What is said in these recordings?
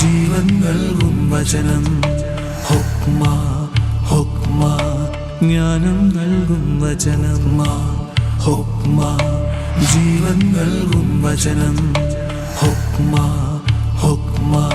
ജീവൻ നൽകും വചനം ഹുക്മ ഹുക്മ ജ്ഞാനം നൽകും വചനം. ഹുക്മ ജീവൻ നൽകും വചനം ഹുക്മ ഹുക്മ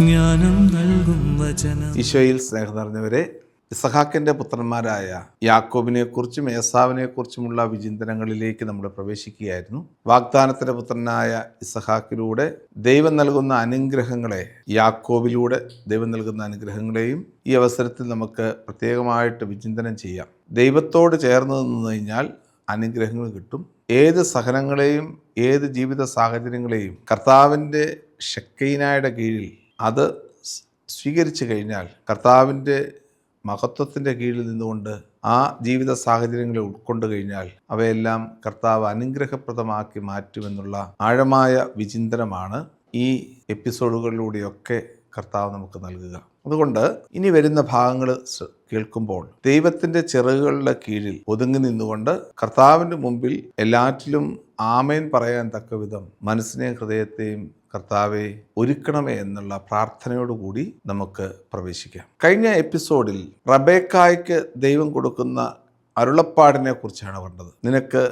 ജ്ഞാനം നൽകും വചനം. ഈശോയിൽ സ്നേഹം നിറഞ്ഞവരെ ഇസഹാക്കിന്റെ പുത്രന്മാരായ യാക്കോബിനെക്കുറിച്ചും ഏസാവിനെക്കുറിച്ചുമുള്ള വിചിന്തനങ്ങളിലേക്ക് നമ്മൾ പ്രവേശിക്കുകയായിരുന്നു. വാഗ്ദാനത്തിന്റെ പുത്രനായ ഇസഹാക്കിലൂടെ ദൈവം നൽകുന്ന അനുഗ്രഹങ്ങളെ യാക്കോബിലൂടെ ദൈവം നൽകുന്ന അനുഗ്രഹങ്ങളെയും ഈ അവസരത്തിൽ നമുക്ക് പ്രത്യേകമായിട്ട് വിചിന്തനം ചെയ്യാം. ദൈവത്തോട് ചേർന്ന് നിന്ന് കഴിഞ്ഞാൽ അനുഗ്രഹങ്ങൾ കിട്ടും. ഏത് സഹനങ്ങളെയും ഏത് ജീവിത സാഹചര്യങ്ങളെയും കർത്താവിന്റെ ഷക്കൈനായുടെ കീഴിൽ അത് സ്വീകരിച്ചു കഴിഞ്ഞാൽ കർത്താവിന്റെ മഹത്വത്തിന്റെ കീഴിൽ നിന്നുകൊണ്ട് ആ ജീവിത സാഹചര്യങ്ങളെ ഉൾക്കൊണ്ട് കഴിഞ്ഞാൽ അവയെല്ലാം കർത്താവ് അനുഗ്രഹപ്രദമാക്കി മാറ്റുമെന്നുള്ള ആഴമായ വിചിന്തനമാണ് ഈ എപ്പിസോഡുകളിലൂടെയൊക്കെ കർത്താവ് നമുക്ക് നൽകുക. അതുകൊണ്ട് ഇനി വരുന്ന ഭാഗങ്ങൾ കേൾക്കുമ്പോൾ ദൈവത്തിന്റെ ചിറകുകളുടെ കീഴിൽ ഒതുങ്ങി നിന്നുകൊണ്ട് കർത്താവിന്റെ മുമ്പിൽ എല്ലാറ്റിലും ആമേൻ പറയാൻ തക്ക വിധം മനസ്സിനെയും ഹൃദയത്തെയും കർത്താവെ ഒരുക്കണമേ എന്നുള്ള പ്രാർത്ഥനയോടുകൂടി നമുക്ക് പ്രവേശിക്കാം. കഴിഞ്ഞ എപ്പിസോഡിൽ റബേക്കായ്ക്ക് ദൈവം കൊടുക്കുന്ന അരുളപ്പാടിനെ കുറിച്ചാണ് കണ്ടത് നിനക്ക്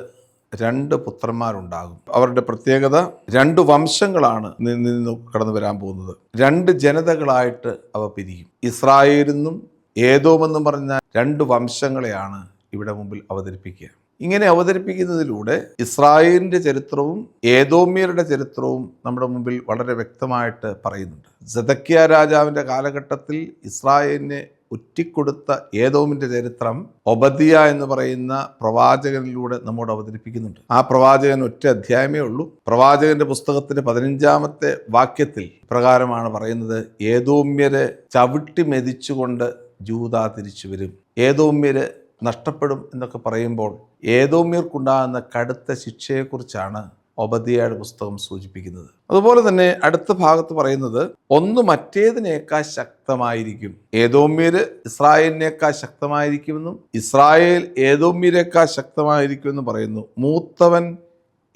രണ്ട് പുത്രന്മാരുണ്ടാകും. അവരുടെ പ്രത്യേകത രണ്ട് വംശങ്ങളാണ് നിന്ന് കടന്നു വരാൻ പോകുന്നത്. രണ്ട് ജനതകളായിട്ട് അവ പിരിയും. ഇസ്രായേലെന്നും ഏതോമെന്നും പറഞ്ഞ രണ്ട് വംശങ്ങളെയാണ് ഇവിടെ മുമ്പിൽ അവതരിപ്പിക്കുക. ഇങ്ങനെ അവതരിപ്പിക്കുന്നതിലൂടെ ഇസ്രായേലിന്റെ ചരിത്രവും ഏതോമ്യരുടെ ചരിത്രവും നമ്മുടെ മുമ്പിൽ വളരെ വ്യക്തമായിട്ട് പറയുന്നുണ്ട്. സദക്കിയ രാജാവിന്റെ കാലഘട്ടത്തിൽ ഇസ്രായേലിനെ ഒറ്റിക്കൊടുത്ത ഏതോമിന്റെ ചരിത്രം ഒബദിയ എന്ന് പറയുന്ന പ്രവാചകനിലൂടെ നമ്മോട് അവതരിപ്പിക്കുന്നുണ്ട്. ആ പ്രവാചകൻ ഒറ്റ അധ്യായമേ ഉള്ളൂ. പ്രവാചകന്റെ പുസ്തകത്തിന്റെ പതിനഞ്ചാമത്തെ വാക്യത്തിൽ പ്രകാരമാണ് പറയുന്നത് ഏതോമ്യരെ ചവിട്ടി മെതിച്ചുകൊണ്ട് ജൂത തിരിച്ചു വരും. ഏതോമ്യര് നഷ്ടപ്പെടും എന്നൊക്കെ പറയുമ്പോൾ ഏതോമ്യർക്കുണ്ടാകുന്ന കടുത്ത ശിക്ഷയെക്കുറിച്ചാണ് ഒബദിയയുടെ പുസ്തകം സൂചിപ്പിക്കുന്നത്. അതുപോലെ തന്നെ അടുത്ത ഭാഗത്ത് പറയുന്നത് ഒന്ന് മറ്റേതിനേക്കാൾ ശക്തമായിരിക്കും. ഏതോമ്യര് ഇസ്രായേലിനേക്കാൾ ശക്തമായിരിക്കുമെന്നും ഇസ്രായേൽ ഏതോമ്യരേക്കാൾ ശക്തമായിരിക്കുമെന്നും പറയുന്നു. മൂത്തവൻ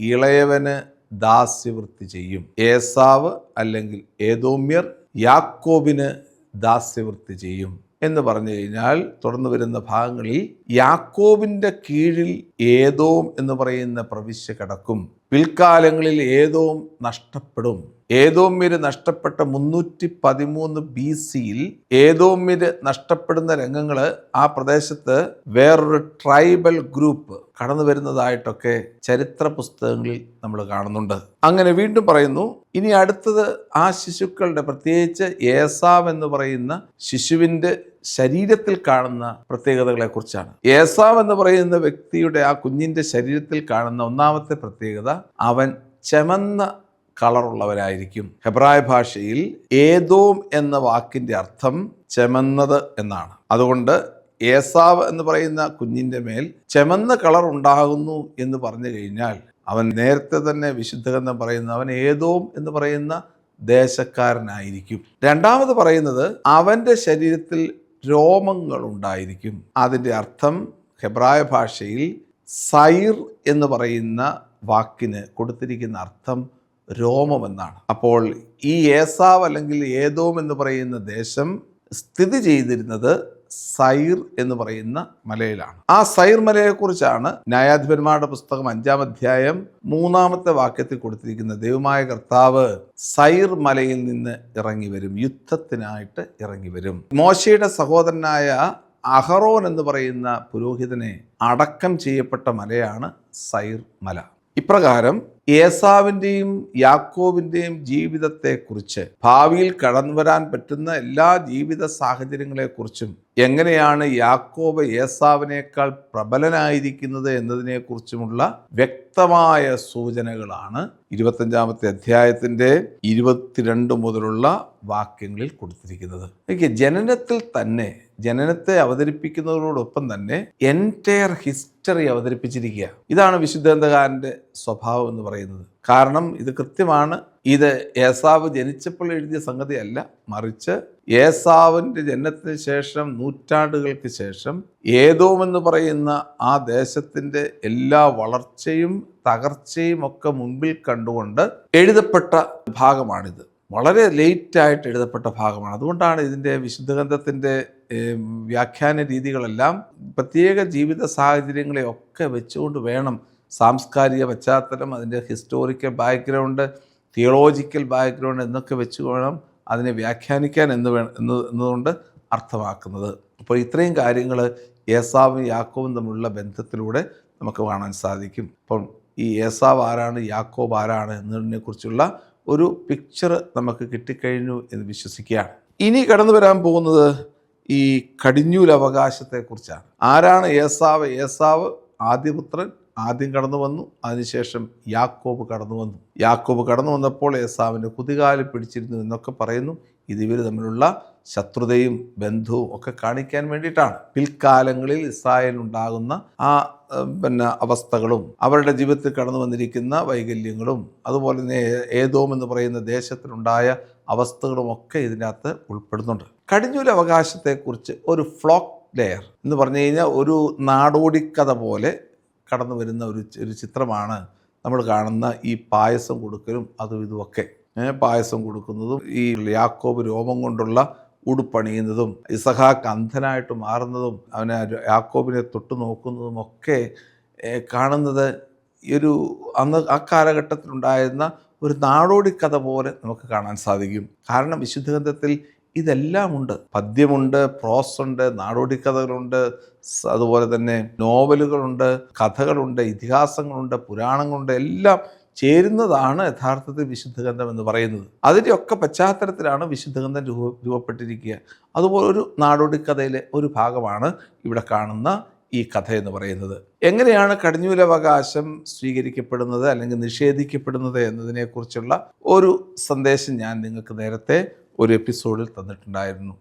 ഇളയവന് ദാസ്യവൃത്തി ചെയ്യും. ഏസാവ് അല്ലെങ്കിൽ ഏതോമ്യർ യാക്കോബിന് ദാസ്യവൃത്തി ചെയ്യും. എന്ന് പറഞ്ഞു കഴിഞ്ഞാൽ തുടർന്ന് വരുന്ന ഭാഗങ്ങളിൽ യാക്കോബിന്റെ കീഴിൽ ഏതോം എന്ന് പറയുന്ന പ്രവിശ്യ കിടക്കും. പിൽക്കാലങ്ങളിൽ ഏതോം നഷ്ടപ്പെടും. ഏതോമ്യര് നഷ്ടപ്പെട്ട മുന്നൂറ്റി പതിമൂന്ന് ബി സിയിൽ ഏതോമ്യര് നഷ്ടപ്പെടുന്ന രംഗങ്ങൾ ആ പ്രദേശത്ത് വേറൊരു ട്രൈബൽ ഗ്രൂപ്പ് കടന്നു വരുന്നതായിട്ടൊക്കെ ചരിത്ര പുസ്തകങ്ങളിൽ നമ്മൾ കാണുന്നുണ്ട്. അങ്ങനെ വീണ്ടും പറയുന്നു ഇനി അടുത്തത് ആ ശിശുക്കളുടെ പ്രത്യേകിച്ച് ഏസാവ് എന്ന് പറയുന്ന ശിശുവിന്റെ ശരീരത്തിൽ കാണുന്ന പ്രത്യേകതകളെക്കുറിച്ചാണ്. ഏസാവ് എന്ന് പറയുന്ന വ്യക്തിയുടെ ആ കുഞ്ഞിന്റെ ശരീരത്തിൽ കാണുന്ന ഒന്നാമത്തെ പ്രത്യേകത അവൻ ചെമന്ന കളറുള്ളവരായിരിക്കും. ഹെബ്രായ ഭാഷയിൽ ഏതോം എന്ന വാക്കിന്റെ അർത്ഥം ചെമന്നത് എന്നാണ്. അതുകൊണ്ട് ഏസാവ് എന്ന് പറയുന്ന കുഞ്ഞിന്റെ മേൽ ചെമന്ന കളർ ഉണ്ടാകുന്നു എന്ന് പറഞ്ഞു കഴിഞ്ഞാൽ അവൻ നേരത്തെ തന്നെ വിശുദ്ധഗന്ധം പറയുന്ന അവൻ ഏതോം എന്ന് പറയുന്ന ദേശക്കാരനായിരിക്കും. രണ്ടാമത് പറയുന്നത് അവന്റെ ശരീരത്തിൽ രോമങ്ങൾ ഉണ്ടായിരിക്കും അതിന്റെ അർത്ഥം ഹെബ്രായ ഭാഷയിൽ സൈർ എന്ന് പറയുന്ന വാക്കിന് കൊടുത്തിരിക്കുന്ന അർത്ഥം രോമമെന്നാണ്. അപ്പോൾ ഈ ഏസാവ് അല്ലെങ്കിൽ ഏതോം എന്ന് പറയുന്ന ദേശം സ്ഥിതി ചെയ്തിരുന്നത് സൈർ എന്ന് പറയുന്ന മലയിലാണ്. ആ സൈർ മലയെക്കുറിച്ചാണ് ന്യായാധിപന്മാരുടെ പുസ്തകം അഞ്ചാം അധ്യായം മൂന്നാമത്തെ വാക്യത്തിൽ കൊടുത്തിരിക്കുന്ന ദൈവമായ കർത്താവ് സൈർ മലയിൽ നിന്ന് ഇറങ്ങി വരും യുദ്ധത്തിനായിട്ട് ഇറങ്ങി വരും. മോശയുടെ സഹോദരനായ അഹറോൻ എന്ന് പറയുന്ന പുരോഹിതനെ അടക്കം ചെയ്യപ്പെട്ട മലയാണ് സൈർ മല. ഇപ്രകാരം ഏസാവിന്റെയും യാക്കോബിന്റെയും ജീവിതത്തെക്കുറിച്ച് ഭാവിയിൽ കടന്നു വരാൻ പറ്റുന്ന എല്ലാ ജീവിത സാഹചര്യങ്ങളെക്കുറിച്ചും എങ്ങനെയാണ് യാക്കോബ് ഏസാവിനേക്കാൾ പ്രബലനായിരിക്കുന്നത് എന്നതിനെക്കുറിച്ചുമുള്ള വ്യക്തമായ സൂചനകളാണ് ഇരുപത്തഞ്ചാമത്തെ അധ്യായത്തിന്റെ ഇരുപത്തിരണ്ട് മുതലുള്ള വാക്യങ്ങളിൽ കൊടുത്തിരിക്കുന്നത്. ജനനത്തിൽ തന്നെ ജനനത്തെ അവതരിപ്പിക്കുന്നതോടൊപ്പം തന്നെ എന്റയർ ഹിസ്റ്ററി അവതരിപ്പിച്ചിരിക്കുക. ഇതാണ് വിശുദ്ധന്തകാരന്റെ സ്വഭാവം എന്ന് പറയുന്നത്. കാരണം ഇത് കൃത്യമാണ്. ഇത് ഏസാവ് ജനിച്ചപ്പോൾ എഴുതിയ സംഗതിയല്ല. മറിച്ച് ഏസാവിന്റെ ജനനത്തിന് ശേഷം നൂറ്റാണ്ടുകൾക്ക് ശേഷം ഏതോമെന്ന് പറയുന്ന ആ ദേശത്തിന്റെ എല്ലാ വളർച്ചയും തകർച്ചയും ഒക്കെ മുൻപിൽ കണ്ടുകൊണ്ട് എഴുതപ്പെട്ട ഭാഗമാണിത്. വളരെ ലേറ്റായിട്ട് എഴുതപ്പെട്ട ഭാഗമാണ്. അതുകൊണ്ടാണ് ഇതിന്റെ വിശുദ്ധഗ്രന്ഥത്തിന്റെ വ്യാഖ്യാന രീതികളെല്ലാം പ്രത്യേക ജീവിത സാഹചര്യങ്ങളെ ഒക്കെ വെച്ചുകൊണ്ട് വേണം സാംസ്കാരിക പശ്ചാത്തലം അതിന്റെ ഹിസ്റ്റോറിക്കൽ ബാക്ക്ഗ്രൗണ്ട് തിയോളോജിക്കൽ ബാക്ക്ഗ്രൗണ്ട് എന്നൊക്കെ വെച്ച് വേണം അതിനെ വ്യാഖ്യാനിക്കാൻ എന്ന് വേ എന്ന് എന്നതുകൊണ്ട് അർത്ഥമാക്കുന്നത്. അപ്പോൾ ഇത്രയും കാര്യങ്ങൾ ഏസാവും യാക്കോവും തമ്മിലുള്ള ബന്ധത്തിലൂടെ നമുക്ക് കാണാൻ സാധിക്കും. അപ്പം ഈ ഏസാവ് ആരാണ് യാക്കോബ് ആരാണ് എന്നതിനെക്കുറിച്ചുള്ള ഒരു പിക്ചർ നമുക്ക് കിട്ടിക്കഴിഞ്ഞു എന്ന് വിശ്വസിക്കുകയാണ്. ഇനി കടന്നു വരാൻ പോകുന്നത് ഈ കടിഞ്ഞൂൽ അവകാശത്തെക്കുറിച്ചാണ് ആരാണ് ഏസാവ്? ഏസാവ് ആദ്യപുത്രൻ ആദ്യം കടന്നു വന്നു അതിനുശേഷം യാക്കോബ് കടന്നു വന്നു. യാക്കോബ് കടന്നു വന്നപ്പോൾ ഏസാവിന്റെ കുതികാലിൽ പിടിച്ചിരുന്നു എന്നൊക്കെ പറയുന്നു. ഇത് ഇവർ തമ്മിലുള്ള ശത്രുതയും ബന്ധവും ഒക്കെ കാണിക്കാൻ വേണ്ടിയിട്ടാണ്. പിൽക്കാലങ്ങളിൽ ഇസ്രായേലിനുണ്ടാകുന്ന ആ പിന്നെ അവസ്ഥകളും അവരുടെ ജീവിതത്തിൽ കടന്നു വന്നിരിക്കുന്ന വൈകല്യങ്ങളും അതുപോലെ തന്നെ ഏതോം എന്ന് പറയുന്ന ദേശത്തിലുണ്ടായ അവസ്ഥകളും ഒക്കെ ഇതിനകത്ത് ഉൾപ്പെടുന്നുണ്ട്. കടിഞ്ഞൂൽ അവകാശത്തെക്കുറിച്ച് ഒരു ഫ്ലോക്ക് ലെയർ എന്ന് പറഞ്ഞു കഴിഞ്ഞാൽ ഒരു നാടോടിക്കഥ പോലെ കടന്നു വരുന്ന ഒരു ഒരു ചിത്രമാണ് നമ്മൾ കാണുന്ന ഈ പായസം കൊടുക്കലും അതും ഇതുമൊക്കെ. പായസം കൊടുക്കുന്നതും ഈ യാക്കോബ് രോമം കൊണ്ടുള്ള ഉടുപ്പണിയുന്നതും ഇസഹാക്ക് അന്ധനായിട്ട് മാറുന്നതും അവനെ യാക്കോബിനെ തൊട്ടു നോക്കുന്നതും ഒക്കെ കാണുന്നത് ഈ ഒരു അന്ന് ആ കാലഘട്ടത്തിലുണ്ടായിരുന്ന ഒരു നാടോടി കഥ പോലെ നമുക്ക് കാണാൻ സാധിക്കും. കാരണം വിശുദ്ധഗ്രന്ഥത്തിൽ ഇതെല്ലാം ഉണ്ട് പദ്യമുണ്ട് പ്രോസ് ഉണ്ട് നാടോടി കഥകളുണ്ട് അതുപോലെ തന്നെ നോവലുകളുണ്ട് കഥകളുണ്ട് ഇതിഹാസങ്ങളുണ്ട് പുരാണങ്ങളുണ്ട് എല്ലാം ചേരുന്നതാണ് യഥാർത്ഥത്തിൽ വിശുദ്ധഗന്ധം എന്ന് പറയുന്നത്. അതിന്റെയൊക്കെ പശ്ചാത്തലത്തിലാണ് വിശുദ്ധഗന്ധം രൂപ രൂപപ്പെട്ടിരിക്കുക. അതുപോലെ ഒരു നാടോടി കഥയിലെ ഒരു ഭാഗമാണ് ഇവിടെ കാണുന്ന ഈ കഥ എന്ന് പറയുന്നത്. എങ്ങനെയാണ് കടിഞ്ഞൂലവകാശം സ്വീകരിക്കപ്പെടുന്നത് അല്ലെങ്കിൽ നിഷേധിക്കപ്പെടുന്നത് എന്നതിനെക്കുറിച്ചുള്ള ഒരു സന്ദേശം ഞാൻ നിങ്ങൾക്ക് നേരത്തെ ഒരു എപ്പിസോഡിൽ തന്നിട്ടുണ്ടായിരുന്നു.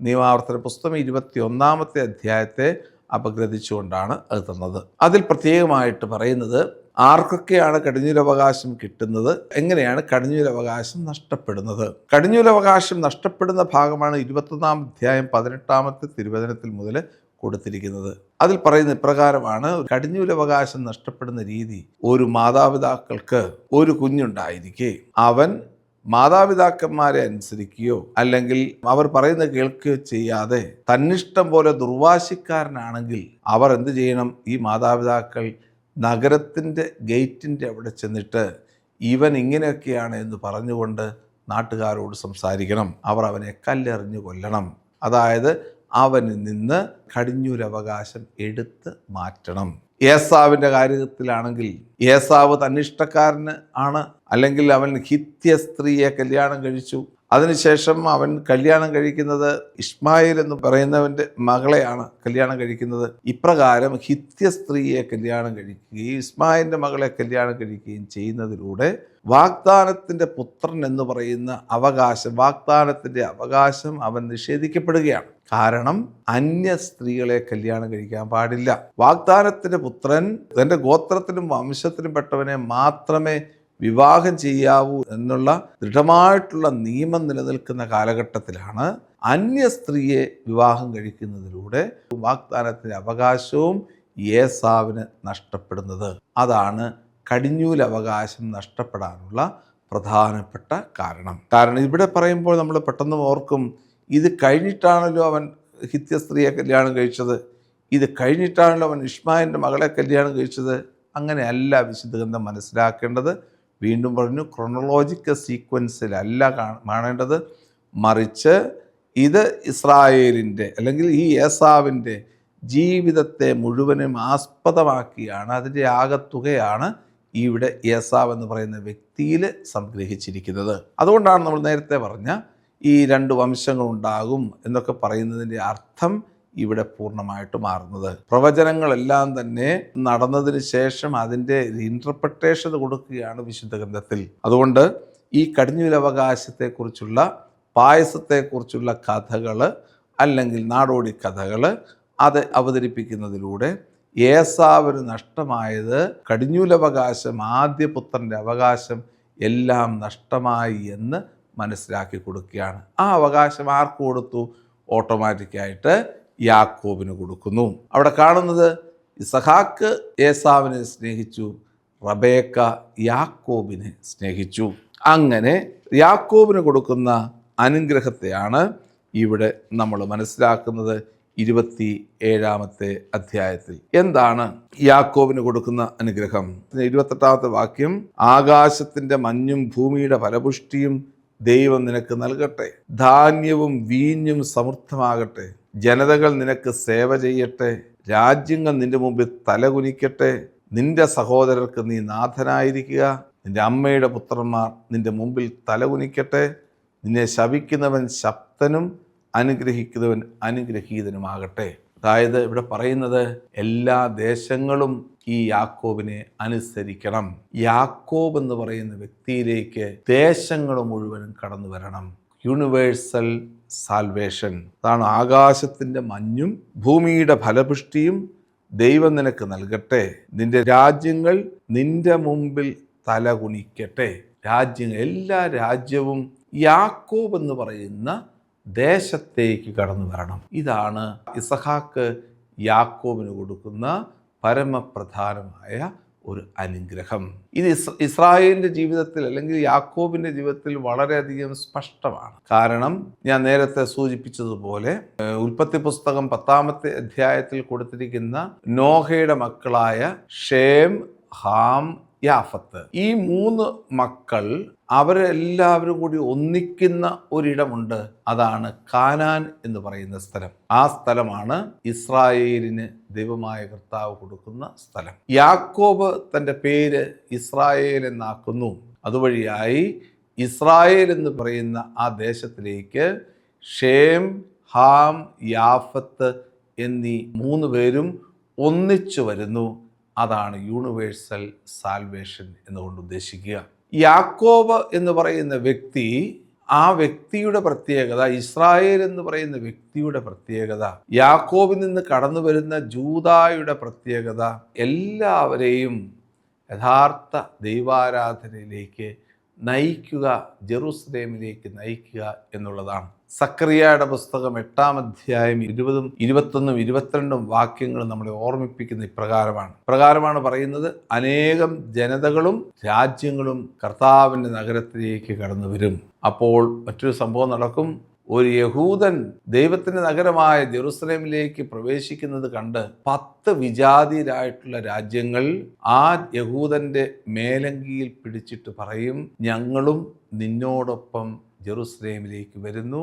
നിയമാവർത്തന പുസ്തകം ഇരുപത്തി ഒന്നാമത്തെ അധ്യായത്തെ അപഗ്രഥിച്ചുകൊണ്ടാണ് അത് തന്നത്. അതിൽ പ്രത്യേകമായിട്ട് പറയുന്നത് ആർക്കൊക്കെയാണ് കടിഞ്ഞൂലവകാശം കിട്ടുന്നത്? എങ്ങനെയാണ് കടിഞ്ഞൂലവകാശം നഷ്ടപ്പെടുന്നത്? കടിഞ്ഞൂലവകാശം നഷ്ടപ്പെടുന്ന ഭാഗമാണ് ഇരുപത്തൊന്നാം അധ്യായം പതിനെട്ടാമത്തെ തിരുവചനത്തിൽ മുതൽ കൊടുത്തിരിക്കുന്നത്. അതിൽ പറയുന്ന ഇപ്രകാരമാണ് കടിഞ്ഞൂലവകാശം നഷ്ടപ്പെടുന്ന രീതി ഒരു മാതാപിതാക്കൾക്ക് ഒരു കുഞ്ഞുണ്ടായിരിക്കെ. അവൻ മാതാപിതാക്കന്മാരെ അനുസരിക്കുകയോ അല്ലെങ്കിൽ അവർ പറയുന്നത് കേൾക്കുകയോ ചെയ്യാതെ തന്നിഷ്ടം പോലെ ദുർവാശിക്കാരനാണെങ്കിൽ അവർ എന്ത് ചെയ്യണം? ഈ മാതാപിതാക്കൾ നഗരത്തിന്റെ ഗേറ്റിന്റെ അവിടെ ചെന്നിട്ട് ഇവൻ ഇങ്ങനെയൊക്കെയാണ് എന്ന് പറഞ്ഞുകൊണ്ട് നാട്ടുകാരോട് സംസാരിക്കണം. അവർ അവനെ കല്ലെറിഞ്ഞു കൊല്ലണം. അതായത് അവനിൽ നിന്ന് കടിഞ്ഞൂരവകാശം എടുത്ത് മാറ്റണം. ഏസാവിന്റെ കാര്യത്തിലാണെങ്കിൽ ഏസാവ് തന്നിഷ്ടക്കാരന് ആണ്. അല്ലെങ്കിൽ അവൻ ഹിത്യ സ്ത്രീയെ കല്യാണം കഴിച്ചു. അതിനുശേഷം അവൻ കല്യാണം കഴിക്കുന്നത് ഇസ്മായിൽ എന്ന് പറയുന്നവന്റെ മകളെയാണ് കല്യാണം കഴിക്കുന്നത്. ഇപ്രകാരം ഹിത്യ സ്ത്രീയെ കല്യാണം കഴിക്കുകയും ഇസ്മായിലിന്റെ മകളെ കല്യാണം കഴിക്കുകയും ചെയ്യുന്നതിലൂടെ വാഗ്ദാനത്തിന്റെ പുത്രൻ എന്ന് പറയുന്ന അവകാശം വാഗ്ദാനത്തിന്റെ അവകാശം അവൻ നിഷേധിക്കപ്പെടുകയാണ്. കാരണം അന്യ സ്ത്രീകളെ കല്യാണം കഴിക്കാൻ പാടില്ല. വാഗ്ദാനത്തിന്റെ പുത്രൻ തന്റെ ഗോത്രത്തിനും വംശത്തിനും പെട്ടവനെ മാത്രമേ വിവാഹം ചെയ്യാവൂ എന്നുള്ള ദൃഢമായിട്ടുള്ള നിയമം നിലനിൽക്കുന്ന കാലഘട്ടത്തിലാണ് അന്യ സ്ത്രീയെ വിവാഹം കഴിക്കുന്നതിലൂടെ വാഗ്ദാനത്തിന്റെ അവകാശവും യേസാവിന് നഷ്ടപ്പെടുന്നത്. അതാണ് കടിഞ്ഞൂൽ അവകാശം നഷ്ടപ്പെടാനുള്ള പ്രധാനപ്പെട്ട കാരണം. കാരണം ഇവിടെ പറയുമ്പോൾ നമ്മൾ പെട്ടെന്ന് ഓർക്കും ഇത് കഴിഞ്ഞിട്ടാണല്ലോ അവൻ ഹിത്യ സ്ത്രീയെ കല്യാണം കഴിച്ചത്. ഇത് കഴിഞ്ഞിട്ടാണല്ലോ അവൻ ഇഷ്മായിന്റെ മകളെ കല്യാണം കഴിച്ചത്. അങ്ങനെയല്ല വിശുദ്ധ ഗ്രന്ഥം മനസ്സിലാക്കേണ്ടത്. വീണ്ടും പറഞ്ഞു ക്രൊണോളോജിക്കൽ സീക്വൻസിലല്ല കാണേണ്ടത് മറിച്ച് ഇത് ഇസ്രായേലിന്റെ അല്ലെങ്കിൽ ഈ ഏസാവിന്റെ ജീവിതത്തെ മുഴുവനും ആസ്പദമാക്കിയാണ് അതിന്റെ ആകത്തുകയാണ് ഇവിടെ ഏസാവ് എന്ന് പറയുന്ന വ്യക്തിയിൽ സംഗ്രഹിച്ചിരിക്കുന്നത്. അതുകൊണ്ടാണ് നമ്മൾ നേരത്തെ പറഞ്ഞ ഈ രണ്ട് വംശങ്ങളുണ്ടാകും എന്നൊക്കെ പറയുന്നതിന്റെ അർത്ഥം ഇവിടെ പൂർണമായിട്ട് മാറുന്നത്. പ്രവചനങ്ങളെല്ലാം തന്നെ നടന്നതിന് ശേഷം അതിന്റെ ഇന്റർപ്രിട്ടേഷൻ കൊടുക്കുകയാണ് വിശുദ്ധ ഗ്രന്ഥത്തിൽ. അതുകൊണ്ട് ഈ കടിഞ്ഞൂലവകാശത്തെക്കുറിച്ചുള്ള പായസത്തെക്കുറിച്ചുള്ള കഥകൾ അല്ലെങ്കിൽ നാടോടി കഥകൾ അത് അവതരിപ്പിക്കുന്നതിലൂടെ ഏസാവിന് നഷ്ടമായത് കടിഞ്ഞൂലവകാശം ആദ്യ പുത്രന്റെ അവകാശം എല്ലാം നഷ്ടമായി എന്ന് മനസ്സിലാക്കി കൊടുക്കുകയാണ്. ആ അവകാശം ആർക്ക് കൊടുത്തു? ഓട്ടോമാറ്റിക്കായിട്ട് യാക്കോബിന് കൊടുക്കുന്നു. അവിടെ കാണുന്നത് ഇസഹാക്ക് ഏസാവിനെ സ്നേഹിച്ചു റബേക്ക യാക്കോബിനെ സ്നേഹിച്ചു. അങ്ങനെ യാക്കോബിന് കൊടുക്കുന്ന അനുഗ്രഹത്തെയാണ് ഇവിടെ നമ്മൾ മനസ്സിലാക്കുന്നത് ഇരുപത്തി ഏഴാമത്തെ അധ്യായത്തിൽ. എന്താണ് യാക്കോബിന് കൊടുക്കുന്ന അനുഗ്രഹം? ഇരുപത്തെട്ടാമത്തെ വാക്യം ആകാശത്തിന്റെ മഞ്ഞും ഭൂമിയുടെ ഫലപുഷ്ടിയും ദൈവം നിനക്ക് നൽകട്ടെ. ധാന്യവും വീഞ്ഞും സമൃദ്ധമാകട്ടെ. ജനതകൾ നിനക്ക് സേവ ചെയ്യട്ടെ. രാജ്യങ്ങൾ നിന്റെ മുമ്പിൽ തലകുനിക്കട്ടെ. നിന്റെ സഹോദരർക്ക് നീ നാഥനായിരിക്കുക. നിന്റെ അമ്മയുടെ പുത്രന്മാർ നിന്റെ മുമ്പിൽ തലകുനിക്കട്ടെ. നിന്നെ ശപിക്കുന്നവൻ ശക്തനും അനുഗ്രഹിക്കുന്നവൻ അനുഗ്രഹീതനുമാകട്ടെ. അതായത് ഇവിടെ പറയുന്നത് എല്ലാ ദേശങ്ങളും ഈ യാക്കോബിനെ അനുസരിക്കണം. യാക്കോബ് എന്ന് പറയുന്ന വ്യക്തിയിലേക്ക് ദേശങ്ങൾ മുഴുവനും കടന്നു വരണം യൂണിവേഴ്സൽ സാൽവേഷൻ അതാണ് ആകാശത്തിന്റെ മഞ്ഞും ഭൂമിയുടെ ഫലപുഷ്ടിയും ദൈവം നിനക്ക് നൽകട്ടെ. നിന്റെ രാജ്യങ്ങൾ നിന്റെ മുമ്പിൽ തലകുനിക്കട്ടെ. രാജ്യങ്ങൾ എല്ലാ രാജ്യവും യാക്കോബ് എന്ന് പറയുന്ന ദേശത്തേക്ക് കടന്നു വരണം. ഇതാണ് ഇസഹാക്ക് യാക്കോബിന് കൊടുക്കുന്ന പരമപ്രധാനമായ ഒരു അനുഗ്രഹം. ഇത് ഇസ് ഇസ്രായേലിന്റെ ജീവിതത്തിൽ അല്ലെങ്കിൽ യാക്കോബിന്റെ ജീവിതത്തിൽ വളരെയധികം സ്പഷ്ടമാണ്. കാരണം ഞാൻ നേരത്തെ സൂചിപ്പിച്ചതുപോലെ ഉൽപ്പത്തി പുസ്തകം പത്താമത്തെ അധ്യായത്തിൽ കൊടുത്തിരിക്കുന്ന നോഹയുടെ മക്കളായ ഷേം ഹാം യാഫത്ത്. ഈ മൂന്ന് മക്കൾ അവരെല്ലാവരും കൂടി ഒന്നിക്കുന്ന ഒരിടമുണ്ട്. അതാണ് കാനാൻ എന്ന് പറയുന്ന സ്ഥലം. ആ സ്ഥലമാണ് ഇസ്രായേലിന് ദൈവമായ കർത്താവ് കൊടുക്കുന്ന സ്ഥലം. യാക്കോബ് തന്റെ പേര് ഇസ്രായേൽ എന്നാക്കുന്നു. അതുവഴിയായി ഇസ്രായേൽ എന്ന് പറയുന്ന ആ ദേശത്തിലേക്ക് ഷേം ഹാം യാഫത്ത് എന്നീ മൂന്ന് പേരും ഒന്നിച്ചു വരുന്നു. അതാണ് യൂണിവേഴ്സൽ സാൽവേഷൻ എന്നുകൊണ്ട് ഉദ്ദേശിക്കുക. യാക്കോബ് എന്ന് പറയുന്ന വ്യക്തി ആ വ്യക്തിയുടെ പ്രത്യേകത ഇസ്രായേൽ എന്ന് പറയുന്ന വ്യക്തിയുടെ പ്രത്യേകത യാക്കോബിൽ നിന്ന് കടന്നു വരുന്ന ജൂതായുടെ പ്രത്യേകത എല്ലാവരെയും യഥാർത്ഥ ദൈവാരാധനയിലേക്ക് നയിക്കുക ജെറുസലേമിലേക്ക് നയിക്കുക എന്നുള്ളതാണ്. സക്രിയയുടെ പുസ്തകം എട്ടാം അധ്യായം ഇരുപതും ഇരുപത്തൊന്നും ഇരുപത്തിരണ്ടും വാക്യങ്ങൾ നമ്മളെ ഓർമ്മിപ്പിക്കുന്ന ഇപ്രകാരമാണ്. പ്രകാരമാണ് പറയുന്നത് അനേകം ജനതകളും രാജ്യങ്ങളും കർത്താവിന്റെ നഗരത്തിലേക്ക് കടന്നു വരും. അപ്പോൾ മറ്റൊരു സംഭവം നടക്കും. ഒരു യഹൂദൻ ദൈവത്തിന്റെ നഗരമായ ജെറുസലേമിലേക്ക് പ്രവേശിക്കുന്നത് കണ്ട് പത്ത് വിജാതിരായിട്ടുള്ള രാജ്യങ്ങൾ ആ യഹൂദന്റെ മേലങ്കിയിൽ പിടിച്ചിട്ട് പറയും ഞങ്ങളും നിന്നോടൊപ്പം ജെറുസലേമിലേക്ക് വരുന്നു.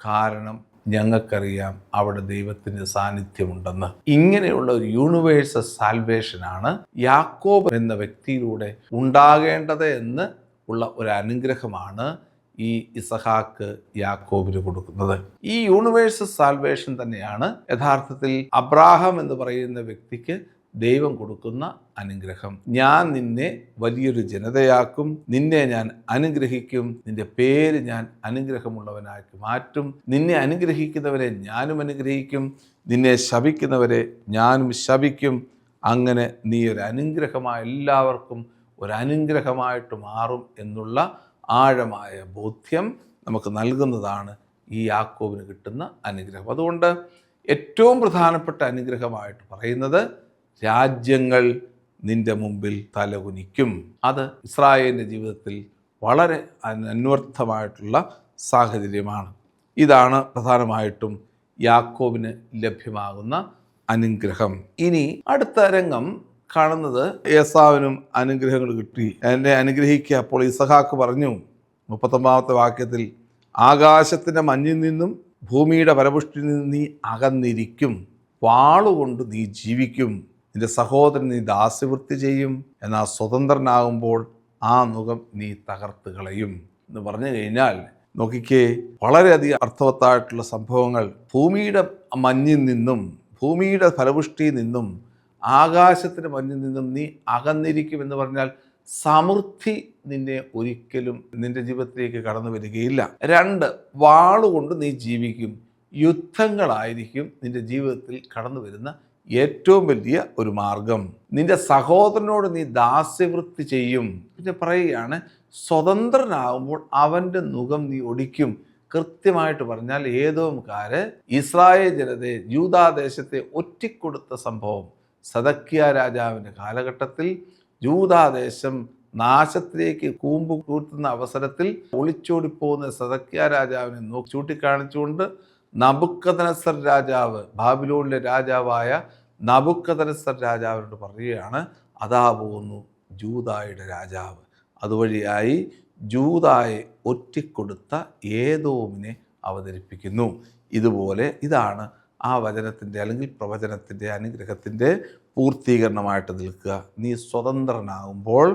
കാരണം ഞങ്ങൾക്കറിയാം അവിടെ ദൈവത്തിന്റെ സാന്നിധ്യമുണ്ടെന്ന്. ഇങ്ങനെയുള്ള ഒരു യൂണിവേഴ്സൽ സാൽവേഷനാണ് യാക്കോബ് എന്ന വ്യക്തിയിലൂടെ ഉണ്ടാകേണ്ടത് എന്ന് ഉള്ള ഒരു അനുഗ്രഹമാണ് ഈ ഇസഹാക്ക് യാക്കോബിന് കൊടുക്കുന്നത്. ഈ യൂണിവേഴ്സൽ സാൽവേഷൻ തന്നെയാണ് യഥാർത്ഥത്തിൽ അബ്രാഹം എന്ന് പറയുന്ന വ്യക്തിക്ക് ദൈവം കൊടുക്കുന്ന അനുഗ്രഹം. ഞാൻ നിന്നെ വലിയൊരു ജനതയാക്കും. നിന്നെ ഞാൻ അനുഗ്രഹിക്കും. നിന്റെ പേര് ഞാൻ അനുഗ്രഹമുള്ളവനാക്കി മാറ്റും. നിന്നെ അനുഗ്രഹിക്കുന്നവരെ ഞാനും അനുഗ്രഹിക്കും. നിന്നെ ശപിക്കുന്നവരെ ഞാനും ശപിക്കും. അങ്ങനെ നീ ഒരു അനുഗ്രഹമായ എല്ലാവർക്കും ഒരു അനുഗ്രഹമായിട്ട് മാറും എന്നുള്ള ആഴമായ ബോധ്യം നമുക്ക് നൽകുന്നതാണ് ഈ യാക്കോബിന് കിട്ടുന്ന അനുഗ്രഹം. അതുകൊണ്ട് ഏറ്റവും പ്രധാനപ്പെട്ട അനുഗ്രഹമായിട്ട് പറയുന്നത് രാജ്യങ്ങൾ നിന്റെ മുമ്പിൽ തലകുനിക്കും. അത് ഇസ്രായേലിന്റെ ജീവിതത്തിൽ വളരെ അന- അന്വർത്ഥമായിട്ടുള്ള സാഹചര്യമാണ്. ഇതാണ് പ്രധാനമായിട്ടും യാക്കോബിന് ലഭ്യമാകുന്ന അനുഗ്രഹം. ഇനി അടുത്ത രംഗം കാണുന്നത് ഏസാവിനും അനുഗ്രഹങ്ങൾ കിട്ടി. എന്നെ അനുഗ്രഹിക്കുക. അപ്പോൾ ഇസഹാക്ക് പറഞ്ഞു മുപ്പത്തൊമ്പതാമത്തെ വാക്യത്തിൽ ആകാശത്തിന്റെ മഞ്ഞിൽ നിന്നും ഭൂമിയുടെ പരപുഷ്ടിയിൽ നിന്നും നീ അകന്നിരിക്കും. വാളുകൊണ്ട് നീ ജീവിക്കും. നിന്റെ സഹോദരൻ നീ ദാസ്യവൃത്തി ചെയ്യും എന്നാൽ സ്വതന്ത്രനാകുമ്പോൾ ആ മുഖം നീ തകർത്ത് കളയും എന്ന് പറഞ്ഞു കഴിഞ്ഞാൽ നോക്കിക്കേ വളരെയധികം അർത്ഥവത്തായിട്ടുള്ള സംഭവങ്ങൾ ഭൂമിയുടെ മഞ്ഞിൽ നിന്നും ഭൂമിയുടെ ഫലപുഷ്ടിയിൽ നിന്നും ആകാശത്തിന്റെ മഞ്ഞിൽ നിന്നും നീ അകന്നിരിക്കും എന്ന് പറഞ്ഞാൽ സമൃദ്ധി നിന്നെ ഒരിക്കലും നിന്റെ ജീവിതത്തിലേക്ക് കടന്നു വരികയില്ല. രണ്ട് വാളുകൊണ്ട് നീ ജീവിക്കും. യുദ്ധങ്ങളായിരിക്കും നിന്റെ ജീവിതത്തിൽ കടന്നു വരുന്ന ഏറ്റവും വലിയ ഒരു മാർഗം. നിന്റെ സഹോദരനോട് നീ ദാസ്യവൃത്തി ചെയ്യും. പിന്നെ പറയുകയാണ് സ്വതന്ത്രനാകുമ്പോൾ അവന്റെ മുഖം നീ ഒടിക്കും. കൃത്യമായിട്ട് പറഞ്ഞാൽ ഏതോംകാര് ഇസ്രായേൽ ജനതയെ ജൂതാദേശത്തെ ഒറ്റിക്കൊടുത്ത സംഭവം. സദക്കിയ രാജാവിന്റെ കാലഘട്ടത്തിൽ ജൂതാദേശം നാശത്തിലേക്ക് കൂമ്പ് കൂട്ടുന്ന അവസരത്തിൽ ഒളിച്ചോടിപ്പോകുന്ന സദക്കിയ രാജാവിനെ നോക്കി ചൂണ്ടിക്കാണിച്ചുകൊണ്ട് നബുക്കദനസർ രാജാവ് ബാബിലോണിലെ രാജാവായ നബുക്കദനസർ രാജാവിനോട് പറയുകയാണ് അതാ പോകുന്നു ജൂതായുടെ രാജാവ്. അതുവഴിയായി ജൂതായെ ഒറ്റിക്കൊടുത്ത ഏതോമിനെ അവതരിപ്പിക്കുന്നു. ഇതുപോലെ ഇതാണ് ആ വചനത്തിന്റെ അല്ലെങ്കിൽ പ്രവചനത്തിന്റെ അനുഗ്രഹത്തിന്റെ പൂർത്തീകരണമായിട്ട് നിൽക്കുക. നീ സ്വതന്ത്രനാകുമ്പോൾ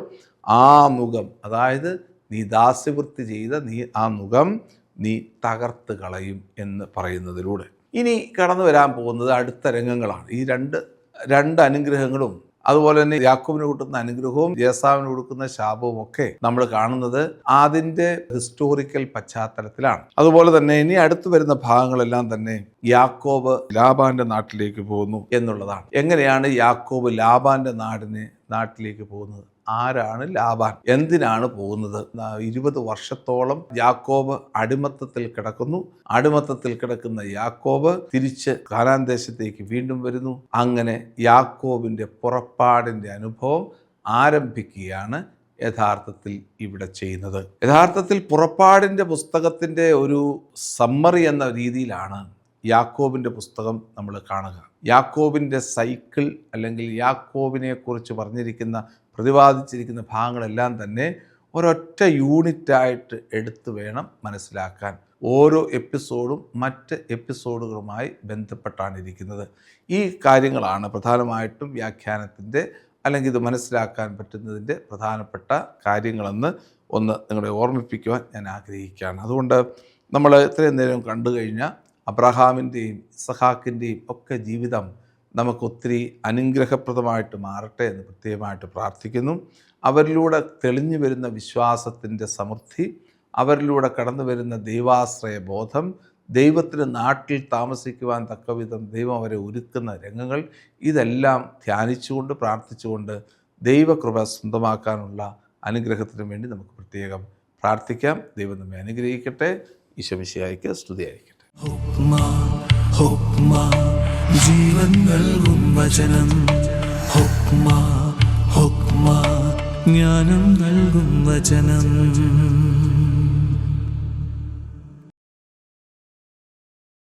ആ മുഖം അതായത് നീ ദാസ്യവൃത്തി ചെയ്ത നീ ആ മുഖം നീ തകർത്ത് കളയും എന്ന് പറയുന്നതിലൂടെ. ഇനി കടന്നു വരാൻ പോകുന്നത് അടുത്ത രംഗങ്ങളാണ്. ഈ രണ്ട് രണ്ട് അനുഗ്രഹങ്ങളും അതുപോലെ തന്നെ യാക്കൂബിന് കൊടുക്കുന്ന അനുഗ്രഹവും ജേസാവിന് കൊടുക്കുന്ന ശാപവും ഒക്കെ നമ്മൾ കാണുന്നത് അതിന്റെ ഹിസ്റ്റോറിക്കൽ പശ്ചാത്തലത്തിലാണ്. അതുപോലെ തന്നെ ഇനി അടുത്തു വരുന്ന ഭാഗങ്ങളെല്ലാം തന്നെ യാക്കോബ് ലാബാന്റെ നാട്ടിലേക്ക് പോകുന്നു എന്നുള്ളതാണ്. എങ്ങനെയാണ് യാക്കോബ് ലാബാന്റെ നാടിന് നാട്ടിലേക്ക് പോകുന്നത്? ആരാണ് ലാബാൻ? എന്തിനാണ് പോകുന്നത്? ഇരുപത് വർഷത്തോളം യാക്കോബ് അടിമത്തത്തിൽ കിടക്കുന്നു. അടിമത്തത്തിൽ കിടക്കുന്ന യാക്കോബ് തിരിച്ച് കാനാൻ ദേശത്തേക്ക് വീണ്ടും വരുന്നു. അങ്ങനെ യാക്കോബിന്റെ പുറപ്പാടിന്റെ അനുഭവം ആരംഭിക്കുകയാണ് യഥാർത്ഥത്തിൽ ഇവിടെ ചെയ്യുന്നത്. യഥാർത്ഥത്തിൽ പുറപ്പാടിന്റെ പുസ്തകത്തിന്റെ ഒരു സമ്മറി എന്ന രീതിയിലാണ് യാക്കോബിന്റെ പുസ്തകം നമ്മൾ കാണുക. യാക്കോബിന്റെ സൈക്കിൾ അല്ലെങ്കിൽ യാക്കോബിനെക്കുറിച്ച് പറഞ്ഞിരിക്കുന്ന പ്രതിപാദിച്ചിരിക്കുന്ന ഭാഗങ്ങളെല്ലാം തന്നെ ഒരൊറ്റ യൂണിറ്റായിട്ട് എടുത്തു വേണം മനസ്സിലാക്കാൻ. ഓരോ എപ്പിസോഡും മറ്റ് എപ്പിസോഡുകളുമായി ബന്ധപ്പെട്ടാണ് ഇരിക്കുന്നത് ഈ കാര്യങ്ങളാണ് പ്രധാനമായിട്ടും വ്യാഖ്യാനത്തിന്റെ അല്ലെങ്കിൽ ഇത് മനസ്സിലാക്കാൻ പറ്റുന്നതിന്റെ പ്രധാനപ്പെട്ട കാര്യങ്ങളെന്ന് ഒന്ന് നിങ്ങളെ ഓർമ്മിപ്പിക്കുവാൻ ഞാൻ ആഗ്രഹിക്കുകയാണ്. അതുകൊണ്ട് നമ്മൾ ഇത്രയും നേരം കണ്ടു കഴിഞ്ഞാൽ അബ്രഹാമിന്റെയും ഇസഹാക്കിന്റെയും ഒക്കെ ജീവിതം നമുക്കൊത്തിരി അനുഗ്രഹപ്രദമായിട്ട് മാറട്ടെ എന്ന് പ്രത്യേകമായിട്ട് പ്രാർത്ഥിക്കുന്നു. അവരിലൂടെ തെളിഞ്ഞു വരുന്ന വിശ്വാസത്തിന്റെ സമൃദ്ധി അവരിലൂടെ കടന്നു വരുന്ന ദൈവാശ്രയ ബോധം ദൈവത്തിന് നാട്ടിൽ താമസിക്കുവാൻ തക്കവിധം ദൈവം അവരെ ഒരുക്കുന്ന രംഗങ്ങൾ ഇതെല്ലാം ധ്യാനിച്ചുകൊണ്ട് പ്രാർത്ഥിച്ചുകൊണ്ട് ദൈവകൃപ സ്വന്തമാക്കാനുള്ള അനുഗ്രഹത്തിനു വേണ്ടി നമുക്ക് പ്രത്യേകം പ്രാർത്ഥിക്കാം. ദൈവം നമ്മെ അനുഗ്രഹിക്കട്ടെ. ഈശോമിശിയായിക്ക് സ്തുതിയായിരിക്കും. ജീവൻ നൽകും വചനം. ഹുക്മ ഹുക്മ ജ്ഞാനം നൽകും വചനം.